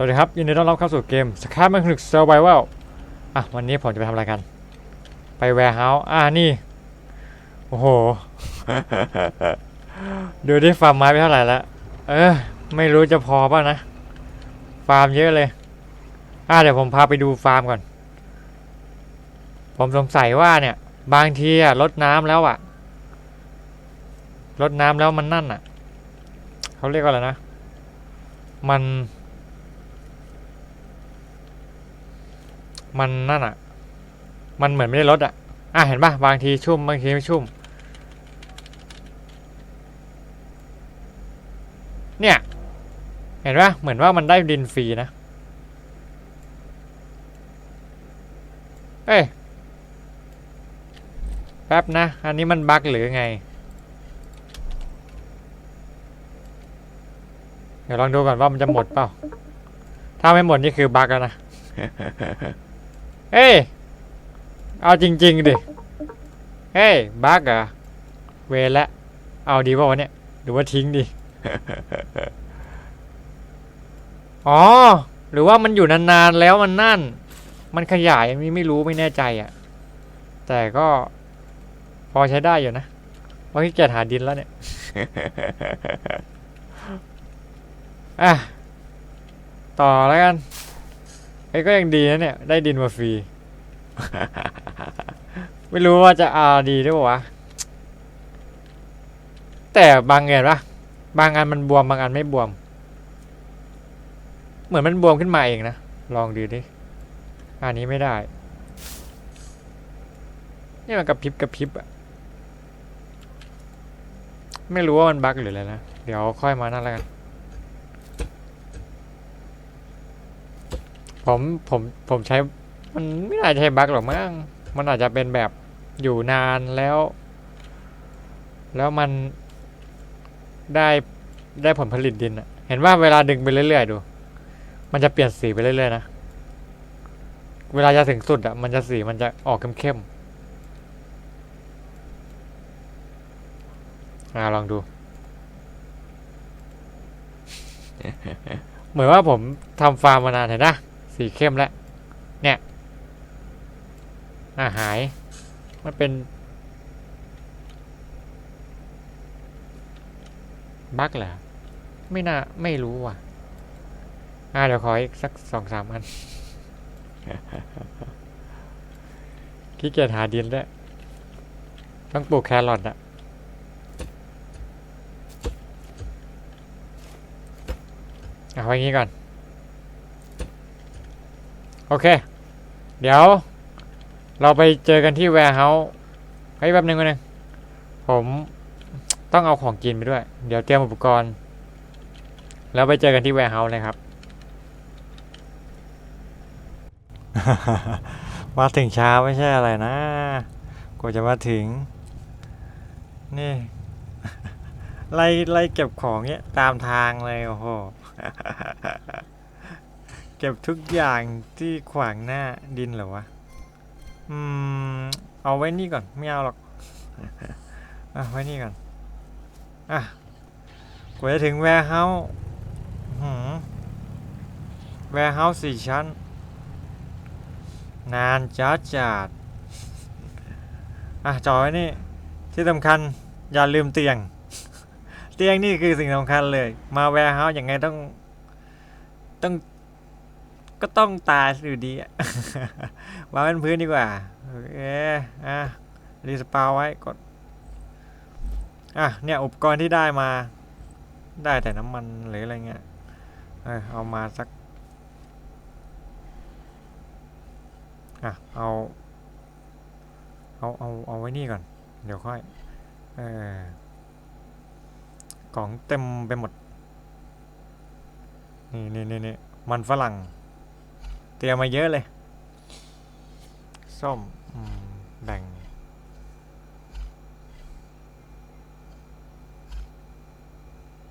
สวัสดีครับยินดีต้อนรับเข้าสู่เกมสคาร์มันคลิกเซอร์ไวเวลอะวันนี้ผมจะไปทำอะไรกัน ไปแวร์เฮาส์อ่านี่ โอ้โห ดูที่ฟาร์มไม้ไปเท่าไหร่แล้ว เออ ไม่รู้จะพอป่ะนะ ฟาร์มเยอะเลย อ่าเดี๋ยวผมพาไปดูฟาร์มก่อน ผมสงสัยว่าเนี่ย บางทีอะรดน้ำแล้วอะรดน้ำแล้วมันนั่นอะ เขาเรียกว่าอะไรนะ มัน มันนั่นอะ มันเหมือนไม่ได้ลดอะ อะเห็นป่ะ บางทีชุ่ม บางทีไม่ชุ่ม เนี่ย เห็นป่ะ เหมือนว่ามันได้ดินฟรีนะ เอ้ย แป๊บนะ อันนี้มันบั๊กหรือไง เดี๋ยวลองดูก่อนว่ามันจะหมดเปล่า ถ้าไม่หมดนี่คือบั๊กแล้วนะ เฮ้ย เอาจริง ๆ ดิ เฮ้ย บั๊กเหรอเวรละ เอาดีป่าวะเนี่ย หรือว่าทิ้งดิอ๋อ หรือว่ามันอยู่นานๆแล้วมันนั่น มันขยายไม่ไม่รู้ไม่แน่ใจอะ่ะ แต่ก็ พอใช้ได้อยู่นะเพราะขี้เกียจหาดินแล้วเนี่ย อะ ต่อแล้วกัน ไอ้ก็ยังดีนะเนี่ย ได้ดินมาฟรี ไม่รู้ว่าจะอาดีหรือเปล่าวะ แต่บางเงินปะบางอันมันบวมบางอันไม่บวม เหมือนมันบวมขึ้นมาเองนะ ลองดูดิ อันนี้ไม่ได้ นี่มันกระพริบกระพริบอะไม่รู้ว่ามันบั๊กหรืออะไรนะ เดี๋ยวค่อยมานั่นแล้วกัน ผมผมผมใช้มันไม่น่าจะใช่บั๊กหรอกมั้งมันอาจจะเป็นแบบอยู่นานแล้ว แล้วมันได้ได้ผลผลิตดินอะเห็นว่าเวลาดึงไปเรื่อยๆดู มันจะเปลี่ยนสีไปเรื่อยๆนะ เวลาจะถึงสุดอะมันจะสีมันจะออกเข้มๆอ่าลองดู เหมือนว่าผมทำฟาร์มมานานเห็นนะ สีเข้มแล้ว เนี่ย อ่าหาย มันเป็น บั๊กเหรอ ไม่น่า ไม่รู้ว่ะ อ่าเดี๋ยวขออีกสักสองสามอันขี้เกียจหาดินด้วยต้องปลูกแครอทอะเอาไว้งี้ก่อน โอเค เดี๋ยว เราไปเจอกันที่แวร์เฮาส์เฮ้ยแป๊บนึงแป๊บนึงผมต้องเอาของกินไปด้วย เดี๋ยวเตรียมอุปกรณ์ แล้วไปเจอกันที่แวร์เฮาส์เลยครับ มาถึงเช้าไม่ใช่อะไรนะกว่าจะมาถึง นี่ ไล่ไล่เก็บของเนี้ยตามทางเลย โอ้โห เก็บทุกอย่างที่ขวางหน้าดินเหรอวะ อืม เอาไว้นี่ก่อน ไม่เอาหรอก อะ ไว้นี่ก่อน อะกว่าจะถึงแวร์เฮาส์หืแวร์เฮาส์สี่ชั้น นานจัดจัดอะจอไว้นี่ ที่สำคัญอย่าลืมเตียง เตียงนี่คือสิ่งสำคัญเลย มาแวร์เฮาส์อย่างไงต้องต้อง ก็ต้องตายอยู่ดีอะวางบนพื้นดีกว่าโอเคอะรีสปาไว้กดอะเนี่ยอุปกรณ์ที่ได้มาได้แต่น้ำมันหรืออะไรเงี้ยเออเอามาสักอะเอาเอาเอาเอาไว้นี่ก่อน เดี๋ยวค่อยเออกล่องเต็มไปหมดนี่นี่นี่นี่มันฝรั่ง เตรียมมาเยอะเลย ส้มแบ่ง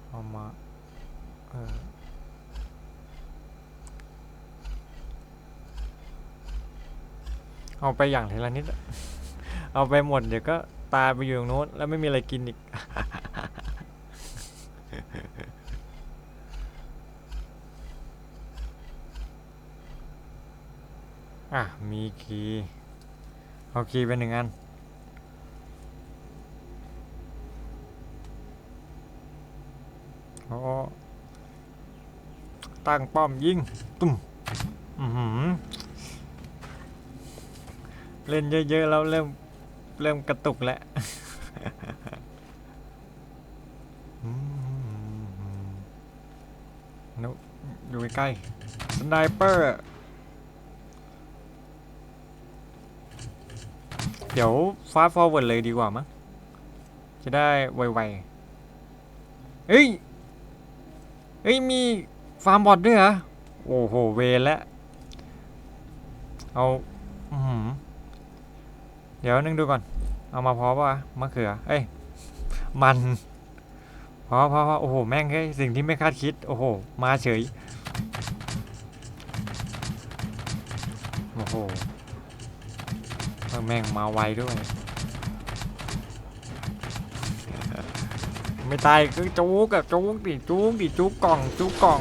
เอามา เออเอาไปอย่างทีละนิด เอาไปหมดเดี๋ยวก็ตายไปอยู่ตรงโน้นแล้วไม่มีอะไรกินอีก อะ มีคีย์เอาคีย์เป็นหนึ่งอัน โอ้ตั้งป้อมยิงตุ้มอือหือเล่นเยอะๆแล้วเริ่ม เริ่มกระตุกแล้วนุอยู่ใกล้สไนเปอร์ เดี๋ยวฟาสต์ฟอร์เวิร์ดเลยดีกว่ามั้งจะได้ไวๆเฮ้ยเฮ้ยมีฟาร์มบอทด้วยเหรอโอ้โหเวแล้วเอาอือหือเดี๋ยวนึงดูก่อน เอามาพอป่ะมะเขือ เอ้ย มันพอพอพอโอ้โห แม่งเฮ้ยสิ่งที่ไม่คาดคิด โอ้โห มาเฉย โอ้โห แม่งมาไวด้วย ไม่ตายก็จุกอะจุกดิจุกดิจุกกล่องจุกกล่อง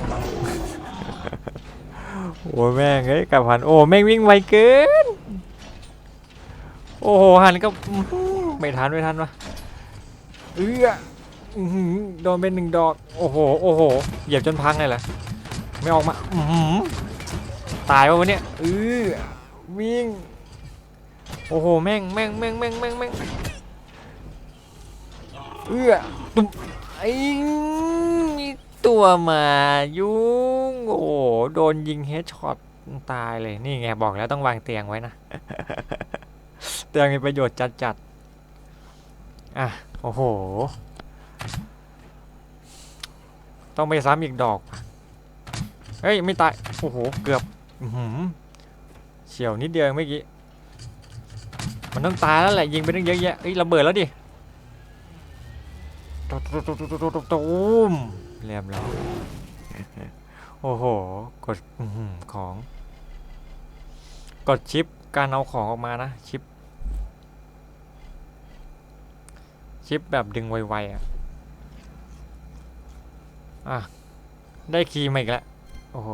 โอ้แม่งเอ้ยกับหันโอ้แม่งวิ่งไวเกินโอ้โหหันก็อื้อหือไม่ทันไม่ทันวะเอื้ออื้อหือโดนเป็นหนึ่งดอกโอ้โหโอ้โหเหยียบจนพังเลยเหรอไม่ออกมาอื้อหือตายวะวันเนี้ยเอื้อวิ่ง โอ้โหแม่งแม่งแม่งแม่งแม่งแม่งเอื้อตุ้มไอ้มีตัวมายุ่งโอ้โหโดนยิงเฮดช็อตตายเลยนี่ไงบอกแล้วต้องวางเตียงไว้นะ เตียงมีประโยชน์จัดๆอะโอ้โห ต้องไปซ้ำอีกดอกเฮ้ยไม่ตายโอ้โหเกือบเฉียวนิดเดียวเมื่อกี้ มันต้องตายแล้วแหละยิงไปตั้งเยอะแยะเอ้ยระเบิดแล้วดิตูมตูมตูมตูมเรียบร้อยโอ้โห กดของ กดชิปการเอาของออกมานะ ชิป ชิปแบบดึงไวๆอะ อะ ได้คีย์มาอีกแล้ว โอ้โห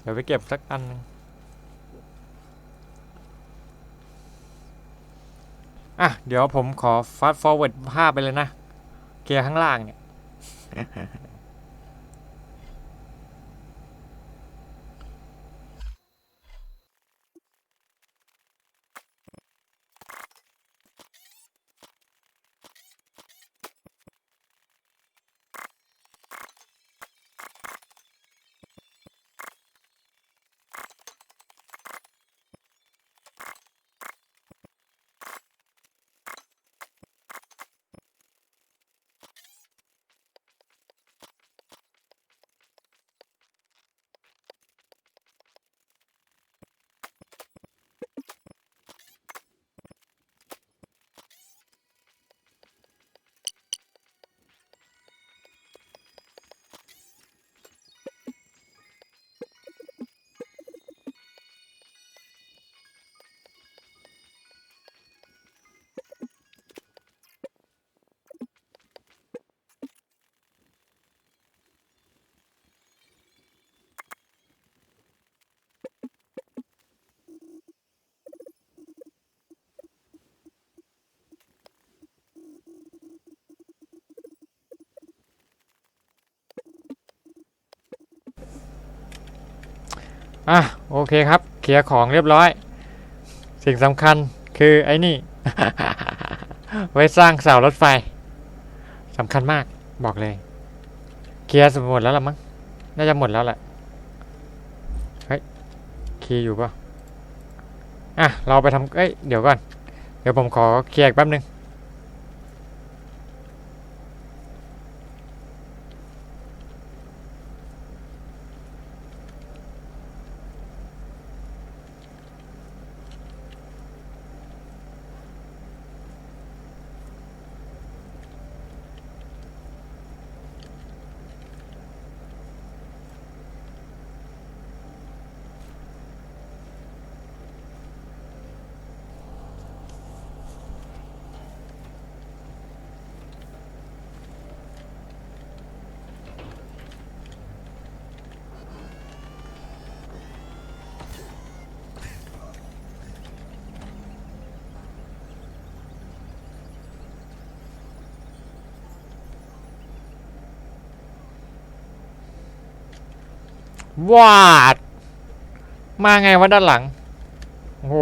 เดี๋ยวไปเก็บสักอันนึง อะ เดี๋ยวผมขอฟัสต์ฟอร์เวิร์ดภาพไปเลยนะ เกียร์ข้างล่างเนี่ย อะโอเคครับเคลียร์ของเรียบร้อย สิ่งสำคัญคือไอ้นี่ ไว้สร้างเสารถไฟสำคัญมากบอกเลย เคลียร์หมดแล้วละมั้งน่าจะหมดแล้วแหละเฮ้ยคีย์อยู่ปะอะเราไปทำเอ้ยเดี๋ยวก่อน เดี๋ยวผมขอเคลียร์แป๊บนึง วาด มาไงวะด้านหลัง โอ้โห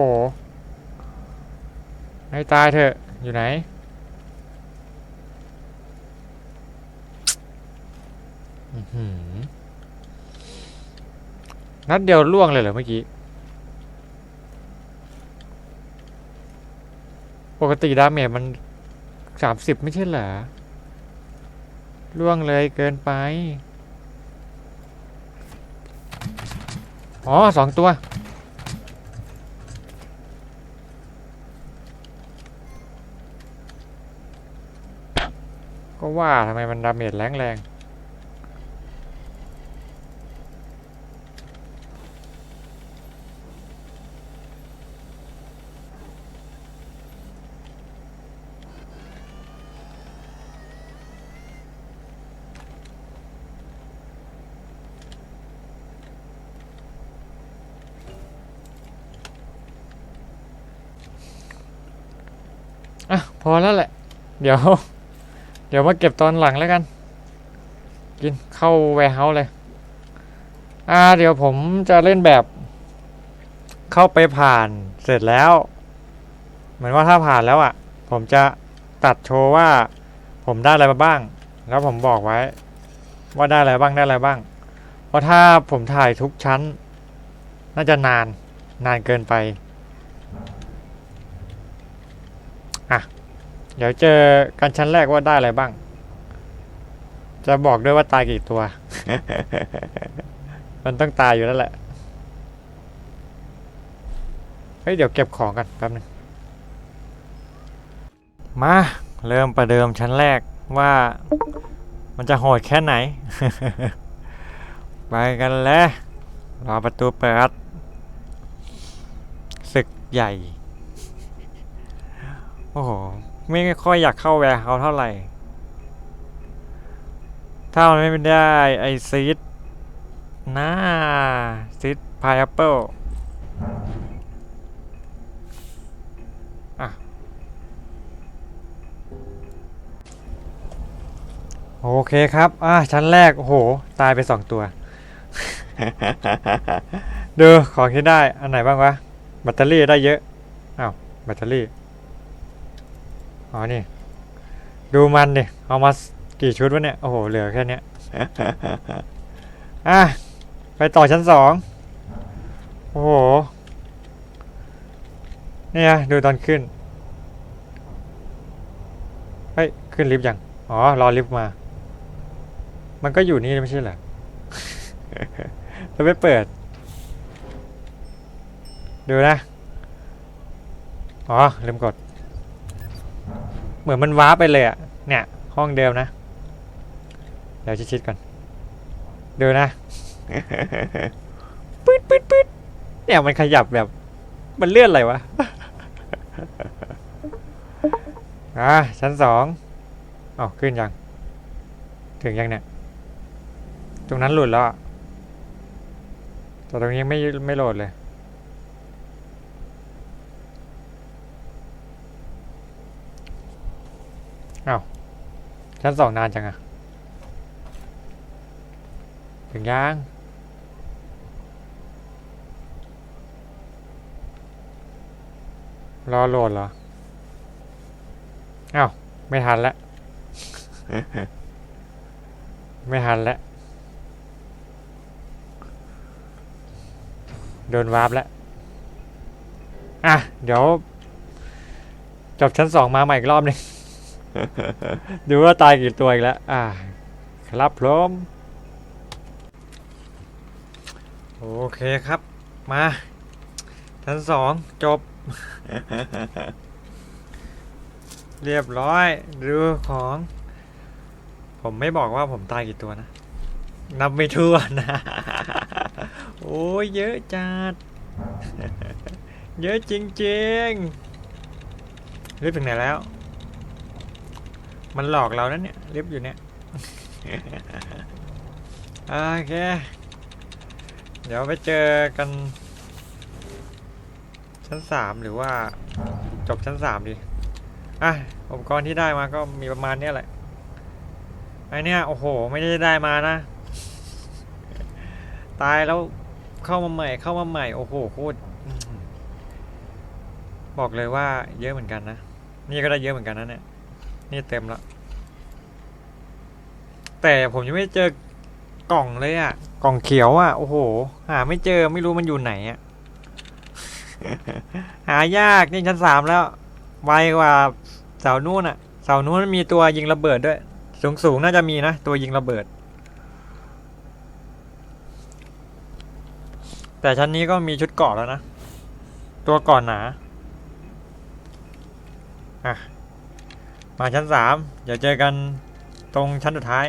ให้ตายเถอะ อยู่ไหน นัดเดียวล่วงเลยเหรอเมื่อกี้ ปกติดาเมจมันสามสิบไม่ใช่เหรอล่วงเลยเกินไป อ๋อสองตัว ก็ว่าทำไมมันดาเมจแรงแรง อะพอแล้วแหละ เดี๋ยว เดี๋ยวมาเก็บตอนหลังแล้วกัน กินเข้าแวร์เฮาส์เลย อ่า เดี๋ยวผมจะเล่นแบบ เข้าไปผ่านเสร็จแล้ว เหมือนว่าถ้าผ่านแล้วอะ ผมจะตัดโชว์ว่า ผมได้อะไรมาบ้าง แล้วผมบอกไว้ ว่าได้อะไรบ้างได้อะไรบ้าง เพราะถ้าผมถ่ายทุกชั้น น่าจะนานนานเกินไป อะ เดี๋ยวเจอกันชั้นแรกว่าได้อะไรบ้าง จะบอกด้วยว่าตายกี่ตัว มันต้องตายอยู่แล้วแหละ เฮ้ย เดี๋ยวเก็บของกันแป๊บนึง มา เริ่มประเดิมชั้นแรกว่ามันจะโหดแค่ไหน ไปกันแล้วรอประตูเปิดศึกใหญ่ โอ้โห ไม่ค่อยอยากเข้าแวร์เฮาเท่าไหร่ ถ้ามันไม่ได้ไอซีดน่าซีดพายแอปเปิลโอเคครับ อะชั้นแรก โอ้โห ตายไปสองตัว เดูของที่ได้ อันไหนบ้างวะ แบตเตอรี่ได้เยอะ อ้าว แบตเตอรี่ อ๋อนี่ ดูมันดิ เอามากี่ชุดวะเนี่ย โอ้โห เหลือแค่เนี้ยอะ ไปต่อชั้นสอง โอ้โห เนี่ยดูตอนขึ้น เฮ้ย ขึ้นลิฟต์ยัง อ๋อ รอลิฟต์มา มันก็อยู่นี่ไม่ใช่เหรอแล้วไม่เปิด ดูนะ อ๋อ ลืมกด เหมือนมันว้าไปเลยอะเนี่ย ห้องเดิมนะ เดี๋ยวชิดๆก่อนดูนะปื๊ดปื๊ดปื๊ดเนี่ยมันขยับแบบ มันเลื่อนอะไรวะอะชั้นสองอ๋อขึ้นยัง ถึงยังเนี่ย ตรงนั้นหลุดแล้วแต่ตรงนี้ไม่ไม่โหลดเลย อ้าว ชั้นสองนานจังอะถึงยังรอโหลดเหรออ้าวไม่ทันแล้ว ไม่ทันแล้ว โดนวาร์ปแล้ว อะ เดี๋ยว จบชั้นสองมาใหม่อีกรอบหนึง ดูว่าตายกี่ตัวอีกแล้ว อ่า ครับพร้อม โอเคครับ มาชั้นสองจบ เรียบร้อย ดูของ ผมไม่บอกว่าผมตายกี่ตัวนะ นับไม่ถ้วนนะ โอ้ยเยอะจัด เยอะจริงๆรีบถึงไหนแล้ว มันหลอกเรานั่นเนี่ยลิฟต์อยู่เนี่ยโอเค เดี๋ยวไปเจอกัน ชั้นสามหรือว่าจบชั้นสามดี อะอุปกรณ์ที่ได้มาก็มีประมาณเนี้ยแหละไอเนี้ยโอ้โห ไม่ได้ได้มานะ ตายแล้วเข้ามาใหม่ เข้ามาใหม่ โอ้โหโคตรบอกเลยว่าเยอะเหมือนกันนะ นี่ก็ได้เยอะเหมือนกันนะเนี่ย นี่เต็มแล้วแต่ผมยังไม่เจอกล่องเลยอะกล่องเขียวอะโอ้โห หาไม่เจอไม่รู้มันอยู่ไหนอะหายากนี่ชั้นสามแล้ว ไวกว่าเสานู่นอะเสานู้นมีตัวยิงระเบิดด้วย สูงสูงๆน่าจะมีนะ ตัวยิงระเบิด แต่ชั้นนี้ก็มีชุดเกาะแล้วนะ ตัวก่อนหนา อะ มาชั้นสามเดี๋ยวเจอกันตรงชั้นสุดท้าย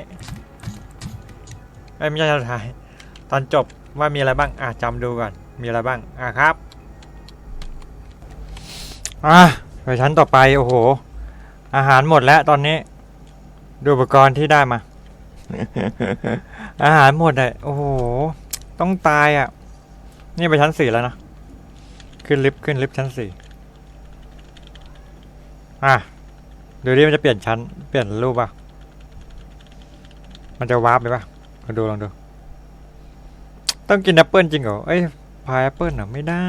เอ้ยไม่ใช่ชั้นสุดท้าย ตอนจบว่ามีอะไรบ้าง อะจำดูก่อน มีอะไรบ้าง อะครับ อะไปชั้นต่อไปโอ้โห อาหารหมดแล้วตอนนี้ ดูอุปกรณ์ที่ได้มา อาหารหมดเลยโอ้โห ต้องตายอะ นี่ไปชั้นสี่แล้วนะ ขึ้นลิฟต์ขึ้นลิฟต์ชั้นสี่อะ ดูดิมันจะเปลี่ยนชั้น เปลี่ยนรูปป่ะ มันจะวาร์ปเลยป่ะลองดูลองดู ต้องกินแอปเปิลจริงเหรอ เอ้ยพายแอปเปิลเหรอไม่ได้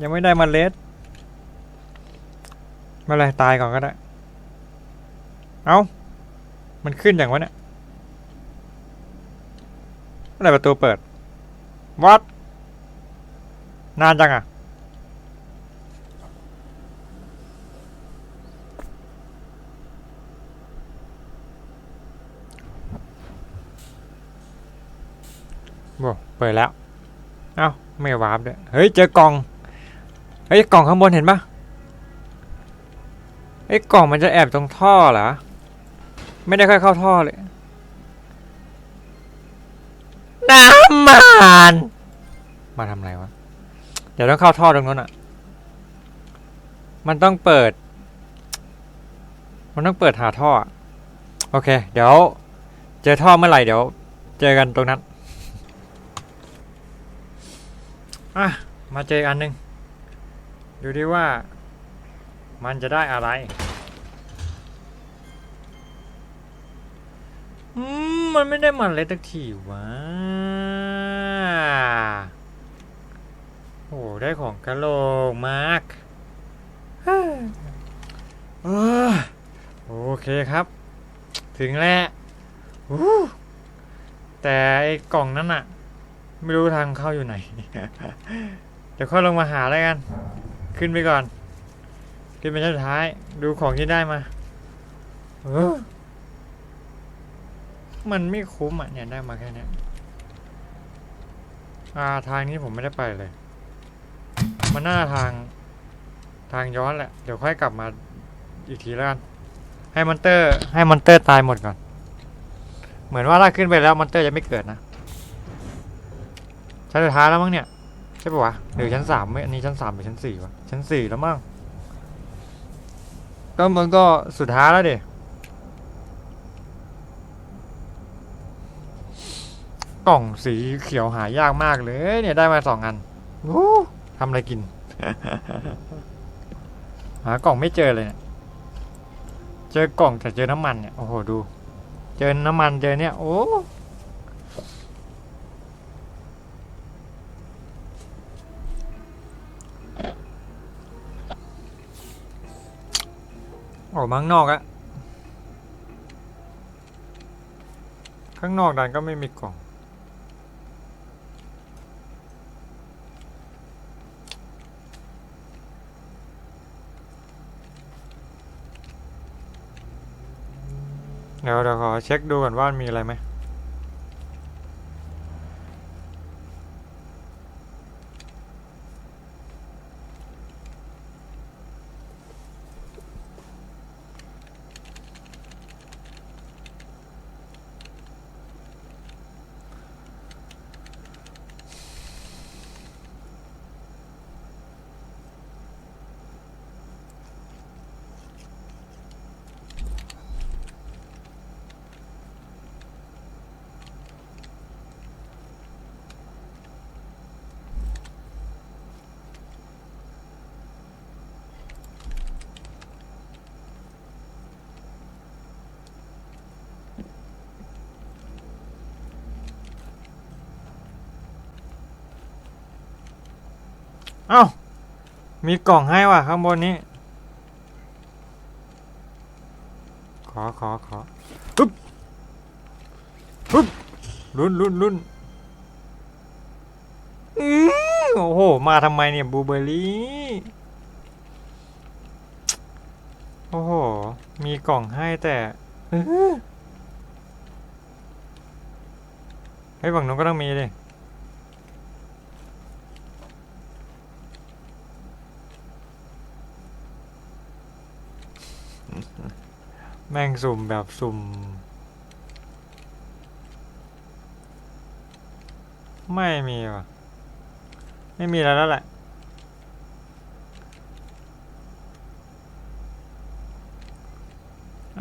ยังไม่ได้เมาเล็ดไม่เป็นไรตายก่อนก็ได้ เอ้า มันขึ้นอย่างวะเนี่ยเมื่อไรประตูเปิด วัด นานจังอะ โว้เปิดแล้ว เอ้า ไม่วาร์ปด้วยเฮ้ย เจอกล่อง เฮ้ย กล่องข้างบนเห็นปะไอ้ยกล่องมันจะแอบตรงท่อเหรอ ไม่ได้ค่อยเข้าท่อเลย น้ำมันมาทำอะไรวะ เดี๋ยวต้องเข้าท่อตรงนั้นอะ มันต้องเปิด มันต้องเปิดหาท่อ โอเค เดี๋ยว เจอท่อเมื่อไหร่เดี๋ยว เจอกันตรงนั้น อะ มาเจอกันหนึ่งดูดิว่า มันจะได้อะไร อืม มันไม่ได้มันเลยตักทีวะโอ้ได้ของกะโหลกมากโอเคครับ ถึงแล้วแต่ไอ้กล่องนั้นอะ ไม่รู้ทางเข้าอยู่ไหน เดี๋ยวค่อยลงมาหาแล้วกัน ขึ้นไปก่อน ขึ้นไปชั้นสุดท้าย ดูของที่ได้มา เออ มันไม่คุ้มอะเนี่ยได้มาแค่นี้อาทางนี้ผมไม่ได้ไปเลย มันหน้าทางทางย้อนแหละ เดี๋ยวค่อยกลับมาอีกทีแล้วกัน ให้มอนเตอร์ ให้มอนเตอร์ตายหมดก่อน เหมือนว่าถ้าขึ้นไปแล้วมอนเตอร์จะไม่เกิดนะ ชั้นสุดท้ายแล้วมั้งเนี่ย ใช่ปะวะหรือชั้นสามไม่อันนี้ชั้นสามหรือชั้นสี่วะชั้นสี่แล้วมั้งก็มันก็สุดท้ายแล้วดิกล่องสีเขียวหายากมากเลยเนี่ยได้มาสองอันโอ้ทำอะไรกิน หากล่องไม่เจอเลยเนี่ยเจอกล่องแต่เจอน้ำมันเนี่ยโอ้โหดู เจอน้ำมันเจอเนี่ยโอ้ ออกมาข้างนอกอะข้างนอกดันก็ไม่มีกล่อง เดี๋ยวเดี๋ยวขอเช็คดูก่อนว่ามีอะไรไหม เอ้า มีกล่องให้ว่ะข้างบนนี้ ขอขอขอปึ๊บปึ๊บลุ้นลุ้นลุ้นอือโอ้โห มาทำไมเนี่ยบูเบอร์รี่ โอ้โห มีกล่องให้แต่เฮ้ยฝั่งนู้นก็ต้องมีดิ แม่งสุ่มแบบสุ่ม ไม่มีว่ะ ไม่มีแล้วแล้วแหละ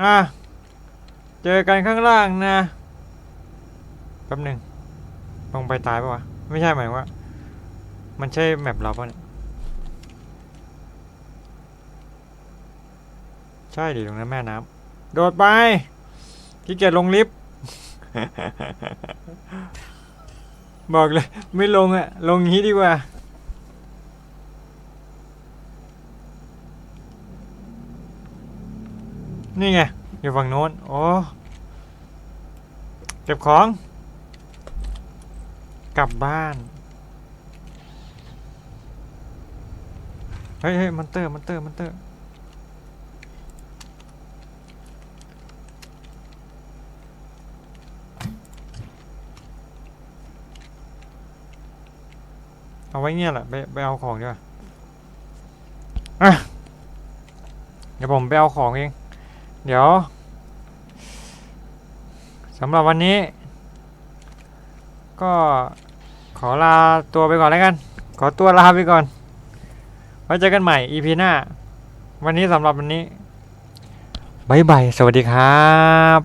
อะ เจอกันข้างล่างนะแป๊บหนึ่งลงไปตายปะวะ ไม่ใช่หมายว่า มันใช่แมปเราปะเนี่ย ใช่ดิตรงนั้นแม่น้ำโดดไปขี้เกียจลงลิฟต์บอกเลย ไม่ลงอะลงงี้ดีกว่านี่ไง อยู่ฝั่งโน้น โอ้ เก็บของ กลับบ้าน เฮ้ยเฮ้ยมันเตอร์ มันเตอร์ มันเตอร์ เอาไว้เงี้ยแหละไปไปเอาของดีกว่าอะเดี๋ยวผมไปเอาของเอง เดี๋ยวสำหรับวันนี้ ก็ขอลาตัวไปก่อนแล้วกัน ขอตัวลาไปก่อน ไว้เจอกันใหม่ EP หน้า วันนี้สำหรับวันนี้บายบาย สวัสดีครับ